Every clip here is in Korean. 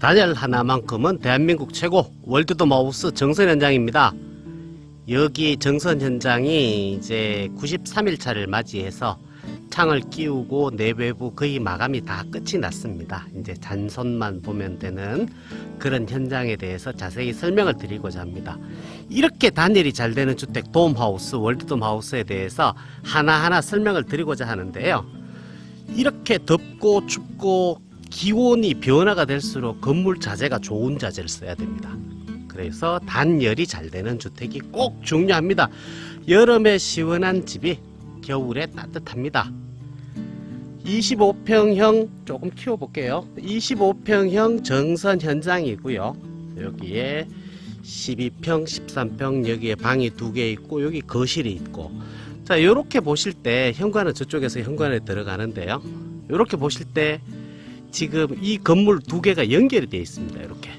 단열 하나만큼은 대한민국 최고 월드도 마우스 정선 현장입니다. 여기 정선 현장이 이제 93일차를 맞이해서 창을 끼우고 내외부 거의 마감이 다 끝이 났습니다. 이제 잔손만 보면 되는 그런 현장에 대해서 자세히 설명을 드리고자 합니다. 이렇게 단열이 잘 되는 주택 돔하우스, 월드돔하우스에 대해서 하나하나 설명을 드리고자 하는데요. 이렇게 덥고 춥고 기온이 변화가 될수록 건물 자재가 좋은 자재를 써야 됩니다. 그래서 단열이 잘 되는 주택이 꼭 중요합니다. 여름에 시원한 집이 겨울에 따뜻합니다. 25평형 조금 키워볼게요. 25평형 정선 현장이고요. 여기에 12평, 13평 여기에 방이 두 개 있고 여기 거실이 있고 자 이렇게 보실 때 현관은 저쪽에서 현관에 들어가는데요. 이렇게 보실 때 지금 이 건물 두 개가 연결이 되어 있습니다. 이렇게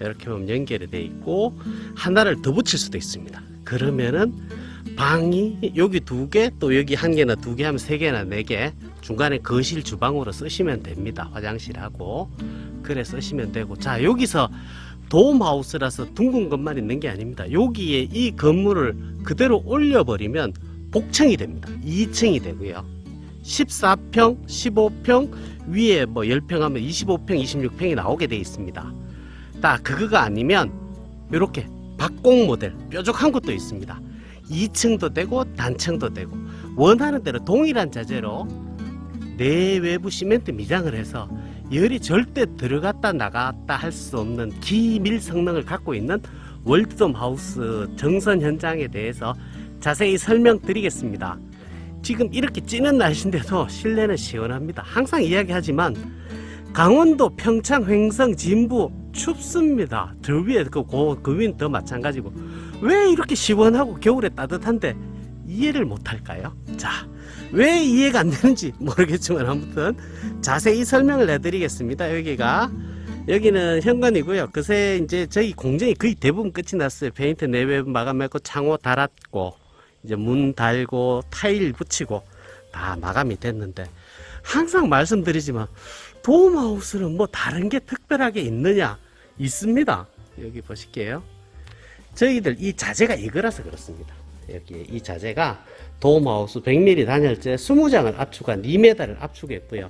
이렇게 보면 연결이 되어 있고 하나를 더 붙일 수도 있습니다. 그러면은 방이 여기 두 개, 또 여기 한 개나 두 개 하면 세 개나 네 개, 중간에 거실 주방으로 쓰시면 됩니다. 화장실하고. 그래 쓰시면 되고. 자, 여기서 돔하우스라서 둥근 것만 있는 게 아닙니다. 여기에 이 건물을 그대로 올려버리면 복층이 됩니다. 2층이 되고요. 14평, 15평, 위에 뭐 10평 하면 25평, 26평이 나오게 되어 있습니다. 딱 그거가 아니면 이렇게 박공 모델 뾰족한 것도 있습니다. 2층도 되고 단층도 되고 원하는 대로 동일한 자재로 내외부 시멘트 미장을 해서 열이 절대 들어갔다 나갔다 할 수 없는 기밀 성능을 갖고 있는 월드돔 하우스 정선 현장에 대해서 자세히 설명드리겠습니다. 지금 이렇게 찌는 날씨인데도 실내는 시원합니다. 항상 이야기하지만 강원도 평창 횡성 진부 춥습니다. 저 위에 그, 고, 그 위는 더 마찬가지고 왜 이렇게 시원하고 겨울에 따뜻한데 이해를 못할까요? 자, 왜 이해가 안 되는지 모르겠지만 아무튼 자세히 설명을 해드리겠습니다. 여기가 여기는 현관이고요. 그새 이제 저희 공정이 거의 대부분 끝이 났어요. 페인트 내외부 마감했고 창호 달았고 이제 문 달고 타일 붙이고 다 마감이 됐는데 항상 말씀드리지만 돔하우스는 뭐 다른 게 특별하게 있느냐? 있습니다. 여기 보실게요. 저희들 이 자재가 이거라서 그렇습니다. 여기 이 자재가 돔하우스 100mm 단열재 20장을 압축한 2m를 압축했고요.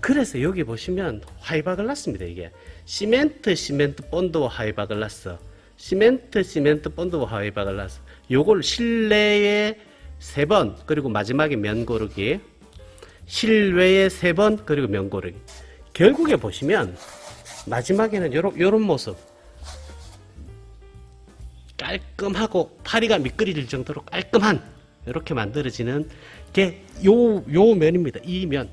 그래서 여기 보시면 하이바글라스입니다. 이게 시멘트 시멘트 본드와 하이바글라스 시멘트 시멘트 본드와 하이바글라스 요걸 실내에 세 번 그리고 마지막에 면 고르기 실외에 세 번 그리고 면 고르기 결국에 보시면 마지막에는 요런, 요런 모습 깔끔하고 파리가 미끄러질 정도로 깔끔한 이렇게 만들어지는 게 요 요 면입니다. 이 면.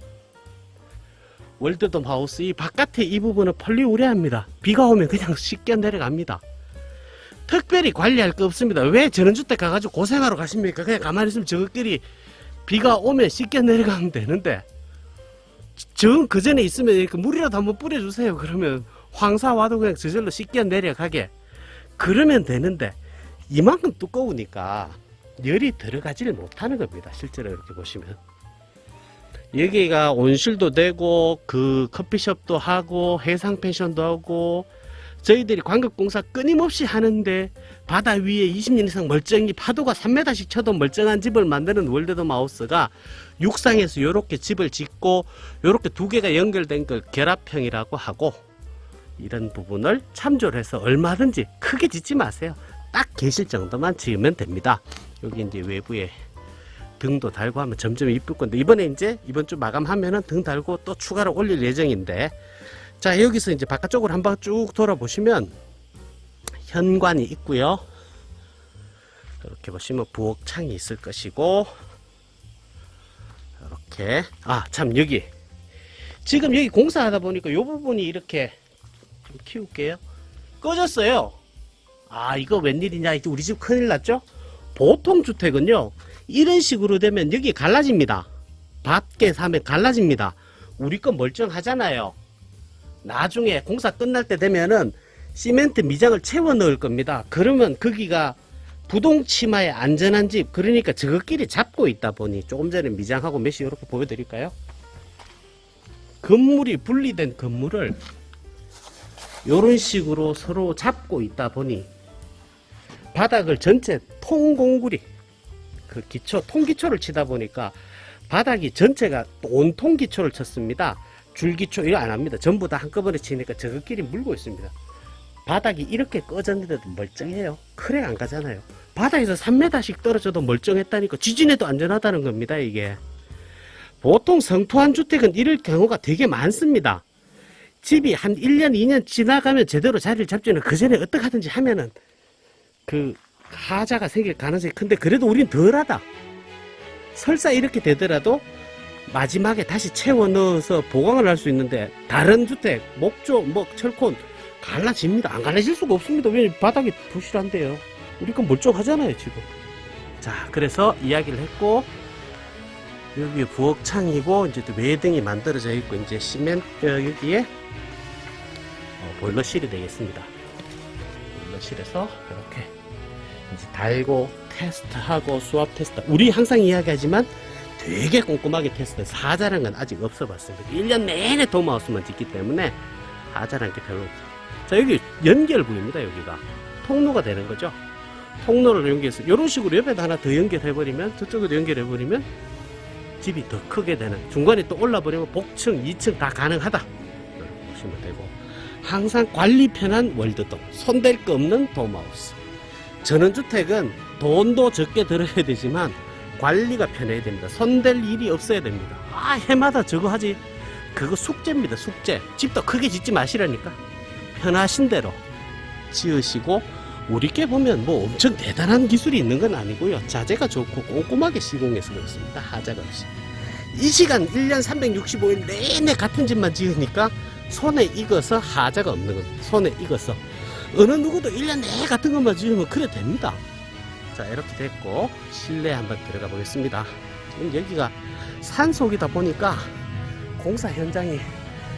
월드돔 하우스 이 바깥에 이 부분은 폴리우레합니다. 비가 오면 그냥 씻겨 내려갑니다. 특별히 관리할 거 없습니다. 왜 전원주택 가가지고 고생하러 가십니까? 그냥 가만히 있으면 저것끼리 비가 오면 씻겨 내려가면 되는데 정그 전에 있으면 이렇게 물이라도 한번 뿌려주세요. 그러면 황사 와도 그냥 저절로 씻겨 내려가게 그러면 되는데 이만큼 두꺼우니까 열이 들어가지를 못하는 겁니다. 실제로 이렇게 보시면 여기가 온실도 되고 그 커피숍도 하고 해상 펜션도 하고 저희들이 광급공사 끊임없이 하는데 바다 위에 20년 이상 멀쩡히 파도가 3m씩 쳐도 멀쩡한 집을 만드는 월드돔 하우스가 육상에서 이렇게 집을 짓고 이렇게 두 개가 연결된 걸 결합형이라고 하고 이런 부분을 참조를 해서 얼마든지 크게 짓지 마세요. 딱 계실 정도만 지으면 됩니다. 여기 이제 외부에 등도 달고 하면 점점 이쁠 건데 이번에 이제 이번 주 마감하면은 등 달고 또 추가로 올릴 예정인데 자 여기서 이제 바깥쪽으로 한 번 쭉 돌아보시면 현관이 있고요. 이렇게 보시면 부엌창이 있을 것이고 이렇게 아 참 여기 지금 여기 공사하다 보니까 이 부분이 이렇게 좀 키울게요. 꺼졌어요. 아 이거 웬일이냐 이제 우리 집 큰일 났죠? 보통 주택은요 이런 식으로 되면 여기 갈라집니다. 밖에 사면 갈라집니다. 우리 건 멀쩡하잖아요. 나중에 공사 끝날 때 되면은 시멘트 미장을 채워 넣을 겁니다. 그러면 거기가 부동치마에 안전한 집 그러니까 저것끼리 잡고 있다 보니 조금 전에 미장하고 메시 이렇게 보여드릴까요? 건물이 분리된 건물을 이런 식으로 서로 잡고 있다 보니 바닥을 전체 통공구리 그 기초 통기초를 치다 보니까 바닥이 전체가 온통 기초를 쳤습니다. 줄기초 이거 안 합니다. 전부 다 한꺼번에 치니까 저것끼리 물고 있습니다. 바닥이 이렇게 꺼졌는데도 멀쩡해요. 크랙 안 가잖아요. 바닥에서 3m씩 떨어져도 멀쩡했다니까 지진에도 안전하다는 겁니다. 이게 보통 성토한 주택은 이럴 경우가 되게 많습니다. 집이 한 1년, 2년 지나가면 제대로 자리를 잡지는 그 전에 어떻게 하든지 하면은 그 하자가 생길 가능성이 큰데 그래도 우린 덜하다. 설사 이렇게 되더라도 마지막에 다시 채워 넣어서 보강을 할 수 있는데 다른 주택, 목조, 뭐 철콘 갈라집니다. 안 갈라질 수가 없습니다. 왜 바닥이 부실한데요. 우리 건 멀쩡하잖아요, 지금. 자, 그래서 이야기를 했고 여기 부엌창이고 이제 또 외등이 만들어져 있고 이제 시멘트 어, 여기에 어, 보일러실이 되겠습니다. 보일러실에서 이렇게 이제 달고 테스트하고 수압 테스트. 우리 항상 이야기하지만 되게 꼼꼼하게 테스트해서 하자란 건 아직 없어 봤습니다. 1년 내내 도마우스만 짓기 때문에 하자란 게 별로 없어요. 자 여기 연결부입니다. 여기가 통로가 되는 거죠. 통로를 연결해서 이런 식으로 옆에다 하나 더 연결해버리면 저쪽에도 연결해버리면 집이 더 크게 되는 중간에 또 올라버리면 복층, 2층 다 가능하다 보시면 되고 항상 관리 편한 월드돔 손댈 거 없는 돔하우스 전원주택은 돈도 적게 들어야 되지만 관리가 편해야 됩니다 손댈 일이 없어야 됩니다 아 해마다 저거 하지 그거 숙제입니다 숙제 집도 크게 짓지 마시라니까 편하신 대로 지으시고 우리께 보면 뭐 엄청 대단한 기술이 있는 건 아니고요. 자재가 좋고 꼼꼼하게 시공해서 그렇습니다. 하자가 없이. 이 시간 1년 365일 내내 같은 집만 지으니까 손에 익어서 하자가 없는 겁니다. 손에 익어서. 어느 누구도 1년 내내 같은 것만 지으면 그래 됩니다. 자, 이렇게 됐고, 실내 한번 들어가 보겠습니다. 지금 여기가 산속이다 보니까 공사 현장이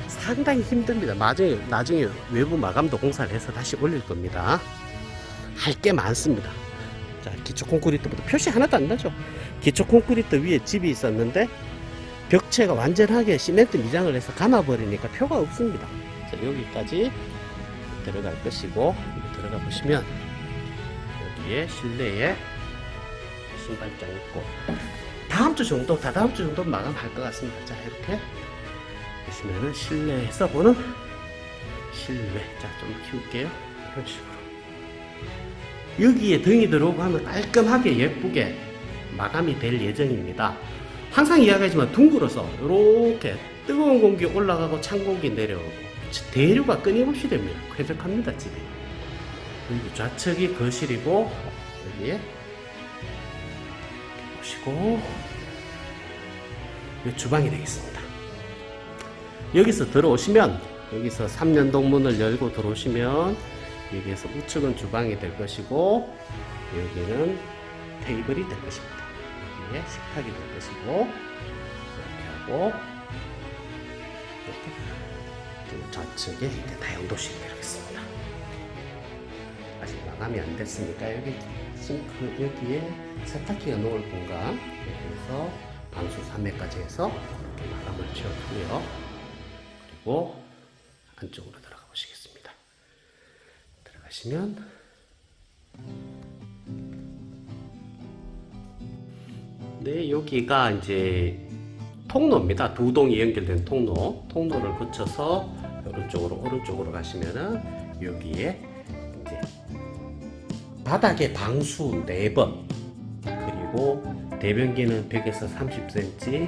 상당히 힘듭니다. 나중에, 나중에 외부 마감도 공사를 해서 다시 올릴 겁니다. 할 게 많습니다. 자, 기초 콘크리트부터 표시 하나도 안 나죠. 기초 콘크리트 위에 집이 있었는데 벽체가 완전하게 시멘트 미장을 해서 감아버리니까 표가 없습니다. 자, 여기까지 들어갈 것이고 들어가 보시면 여기에 실내에 신발장 있고 다음 주 정도, 다 다음 주 정도 마감할 것 같습니다. 자, 이렇게 보시면은 실내에서 보는 실외. 자, 좀 키울게요. 이런 식으로. 여기에 등이 들어오고 하면 깔끔하게 예쁘게 마감이 될 예정입니다. 항상 이야기하지만 둥글어서 이렇게 뜨거운 공기 올라가고 찬 공기 내려오고 대류가 끊임없이 됩니다. 쾌적합니다 집이. 여기 좌측이 거실이고 여기에 보시고 이 주방이 되겠습니다. 여기서 들어오시면 여기서 3년동 문을 열고 들어오시면 여기에서 우측은 주방이 될 것이고 여기는 테이블이 될 것입니다. 여기에 식탁이 될 것이고 이렇게 하고 이렇게 좌측에 이제 다용도실이 되겠습니다. 아직 마감이 안 됐으니까 여기 싱크 여기에 세탁기가 놓을 공간 여기에서 방수 3회까지 해서 그렇게 마감을 채워두고요. 그리고 안쪽으로 들어가 보시겠습니다. 들어가시면 네 여기가 이제 통로입니다. 두 동이 연결된 통로. 통로를 거쳐서 오른쪽으로 오른쪽으로 가시면은 여기에 바닥에 방수 4번. 그리고 대변기는 100에서 30cm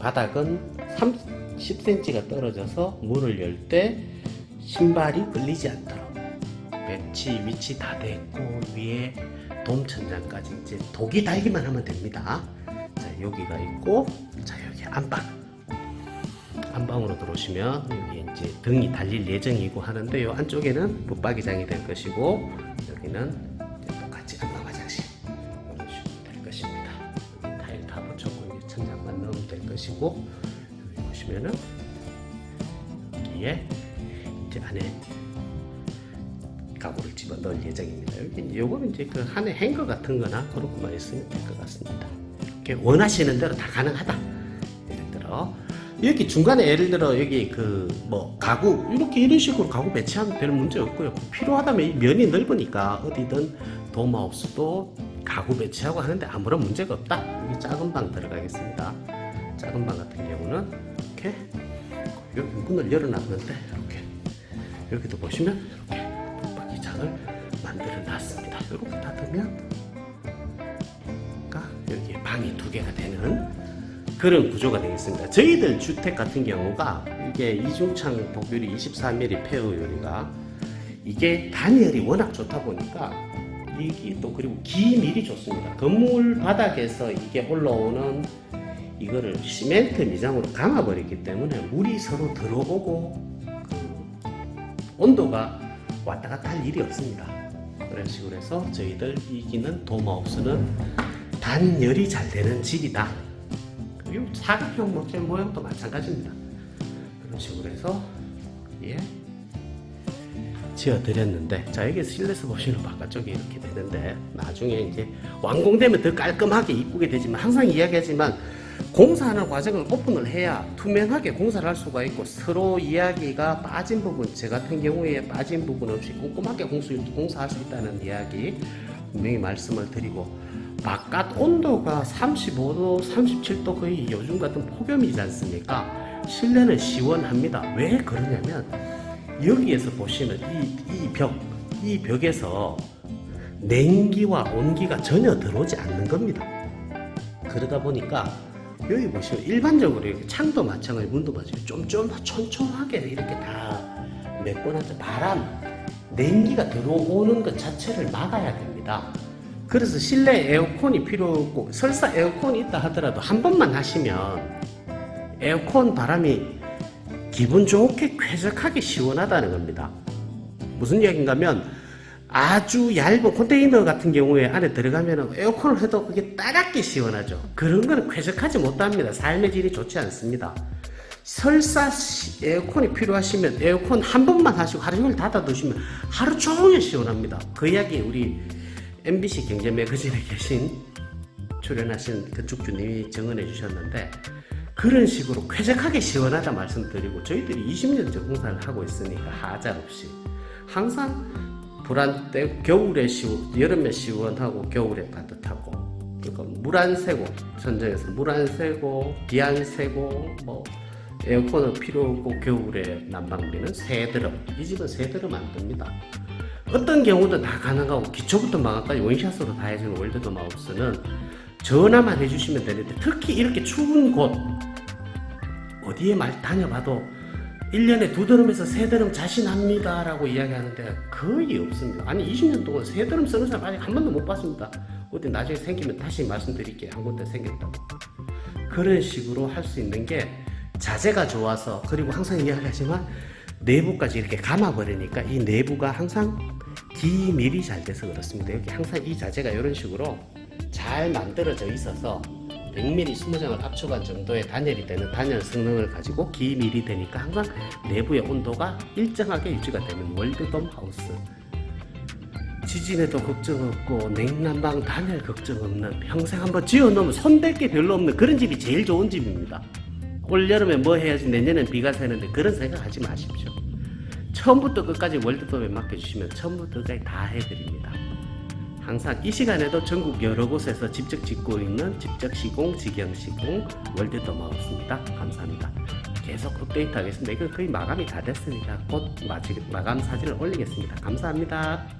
바닥은 30cm가 떨어져서 문을 열 때 신발이 끌리지 않도록. 배치 위치 다 됐고 위에 돔 천장까지 이제 독이 달기만 하면 됩니다. 자 여기가 있고 자 여기 안방. 안방으로 들어오시면 여기 이제 등이 달릴 예정이고 하는데 요 안쪽에는 붙박이장이 될 것이고 여기는 될 것이고 여기 보시면은 여기에 이제 안에 가구를 집어 넣을 예정입니다. 여기 요거는 이제 그 안에 행거 같은 거나 그런 것만 있으면 될 것 같습니다. 이렇게 원하시는 대로 다 가능하다. 예를 들어 여기 중간에 예를 들어 여기 그 뭐 가구 이렇게 이런 식으로 가구 배치하면 별 문제 없고요. 필요하다면 이 면이 넓으니까 어디든 도마 없어도 가구 배치하고 하는데 아무런 문제가 없다. 여기 작은 방 들어가겠습니다. 작은 방 같은 경우는 이렇게 여기 문을 열어놨는데 이렇게 여기도 보시면 이렇게 붙박이장을 만들어 놨습니다. 이렇게 닫으면 가 여기 방이 두 개가 되는 그런 구조가 되겠습니다. 저희들 주택 같은 경우가 이게 이중창 복율이 23mm 폐허율이가 이게 단열이 워낙 좋다 보니까 이게 또 그리고 기밀이 좋습니다. 건물 바닥에서 이게 올라오는 이거를 시멘트 미장으로 감아버리기 때문에 물이 서로 들어오고 그 온도가 왔다 갔다 할 일이 없습니다. 그런 식으로 해서 저희들 이기는 도마우스는 단열이 잘 되는 집이다. 그리고 사각형 모텔 모양도 마찬가지입니다. 그런 식으로 해서 예 지어드렸는데 자 여기 실내에서 보시는 바깥쪽이 이렇게 되는데 나중에 이제 완공되면 더 깔끔하게 이쁘게 되지만 항상 이야기하지만 공사하는 과정을 오픈을 해야 투명하게 공사를 할 수가 있고 서로 이야기가 빠진 부분 제 같은 경우에 빠진 부분 없이 꼼꼼하게 공수, 공사할 수 있다는 이야기 분명히 말씀을 드리고 바깥 온도가 35도 37도 거의 요즘 같은 폭염이지 않습니까 실내는 시원합니다 왜 그러냐면 여기에서 보시면 이, 이 벽, 이 벽에서 냉기와 온기가 전혀 들어오지 않는 겁니다. 그러다 보니까 여기 보시면 일반적으로 이렇게 창도 마찬가지, 문도 마찬가지, 좀좀 촘촘하게 이렇게 다 메꿔놨죠. 바람, 냉기가 들어오는 것 자체를 막아야 됩니다. 그래서 실내 에어컨이 필요 없고 설사 에어컨이 있다 하더라도 한 번만 하시면 에어컨 바람이 기분 좋게 쾌적하게 시원하다는 겁니다. 무슨 이야기인가 하면 아주 얇은 컨테이너 같은 경우에 안에 들어가면 에어컨을 해도 그게 따갑게 시원하죠. 그런 거는 쾌적하지 못합니다. 삶의 질이 좋지 않습니다. 설사 시- 에어컨이 필요하시면 에어컨 한 번만 하시고 하루 종일 닫아 두시면 하루 종일 시원합니다. 그 이야기 우리 MBC 경제 매거진에 계신 출연하신 건축주님이 증언해 주셨는데 그런 식으로 쾌적하게 시원하다 말씀드리고 저희들이 20년째 공사를 하고 있으니까 하자 없이 항상 불안 때 겨울에 시원 여름에 시원하고 겨울에 따뜻하고 그러니까 물 안 새고 전쟁에서 물 안 새고 비 안 새고 뭐 에어컨은 필요 없고 겨울에 난방비는 세 드럼 이 집은 세 드럼 안 듭니다. 어떤 경우도 다 가능하고 기초부터 마감까지 원샷으로 다 해주는 월드도 마우스는 전화만 해주시면 되는데 특히 이렇게 추운 곳 어디에 말 다녀봐도 1년에 두 드럼에서 세 드럼 자신합니다 라고 이야기하는데 거의 없습니다. 아니 20년 동안 세 드럼 쓰는 사람 아직 한 번도 못 봤습니다. 어디 나중에 생기면 다시 말씀드릴게요. 한 군데 생겼다고. 그런 식으로 할 수 있는 게 자재가 좋아서 그리고 항상 이야기하지만 내부까지 이렇게 감아버리니까 이 내부가 항상 기밀이 잘 돼서 그렇습니다. 여기 항상 이 자재가 이런 식으로 잘 만들어져 있어서 100mm 20장을 압축한 정도의 단열이 되는 단열 성능을 가지고 기밀이 되니까 항상 내부의 온도가 일정하게 유지가 되는 월드돔 하우스. 지진에도 걱정 없고 냉난방 단열 걱정 없는 평생 한번 지어놓으면 손댈 게 별로 없는 그런 집이 제일 좋은 집입니다. 올 여름에 뭐 해야지 내년엔 비가 새는데 그런 생각하지 마십시오. 처음부터 끝까지 월드컵에 맡겨주시면 처음부터 끝까지 다 해드립니다. 항상 이 시간에도 전국 여러 곳에서 직접 짓고 있는 직접 시공, 직영 시공 월드컵 마우스입니다. 감사합니다. 계속 업데이트 하겠습니다. 이건 거의 마감이 다 됐으니까 곧 마감 사진을 올리겠습니다. 감사합니다.